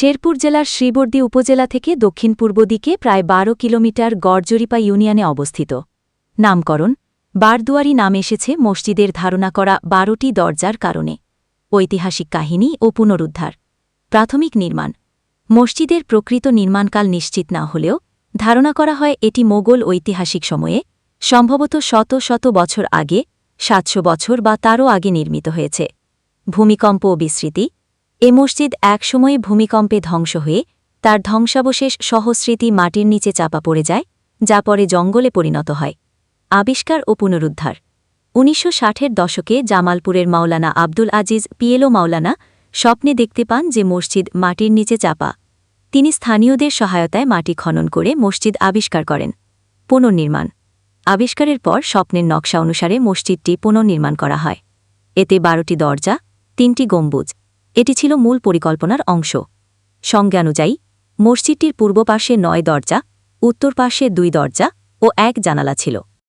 শেরপুর জেলার শ্রীবর্দী উপজেলা থেকে দক্ষিণ পূর্ব দিকে প্রায় বারো কিলোমিটার গড়জরিপা ইউনিয়নে অবস্থিত। নামকরণ, বারদুয়ারি নাম এসেছে মসজিদের ধারণা করা বারোটি দরজার কারণে। ঐতিহাসিক কাহিনী ও পুনরুদ্ধার। প্রাথমিক নির্মাণ, মসজিদের প্রকৃত নির্মাণকাল নিশ্চিত না হলেও ধারণা করা হয় এটি মোগল ঐতিহাসিক সময়ে, সম্ভবত শত শত বছর আগে, সাতশো বছর বা তারও আগে নির্মিত হয়েছে। ভূমিকম্প ও বিস্মৃতি এ মসজিদ একসময়ে ভূমিকম্পে ধ্বংস হয়ে তার ধ্বংসাবশেষ সহস্মৃতি মাটির নিচে চাপা পড়ে যায়, যা পরে জঙ্গলে পরিণত হয়। আবিষ্কার ও পুনরুদ্ধার। উনিশশো ষাটের দশকে জামালপুরের মাওলানা আব্দুল আজিজ পিএলও মাওলানা স্বপ্নে দেখতে পান যে মসজিদ মাটির নিচে চাপা। তিনি স্থানীয়দের সহায়তায় মাটি খনন করে মসজিদ আবিষ্কার করেন। পুনর্নির্মাণ। আবিষ্কারের পর স্বপ্নের নকশা অনুসারে মসজিদটি পুনর্নির্মাণ করা হয়। এতে বারোটি দরজা, তিনটি গম্বুজ এটি ছিল মূল পরিকল্পনার অংশ। সংজ্ঞানুযায়ী, মসজিদটির পূর্ব পাশে নয় দরজা, উত্তর পাশে দুই দরজা ও এক জানালা ছিল।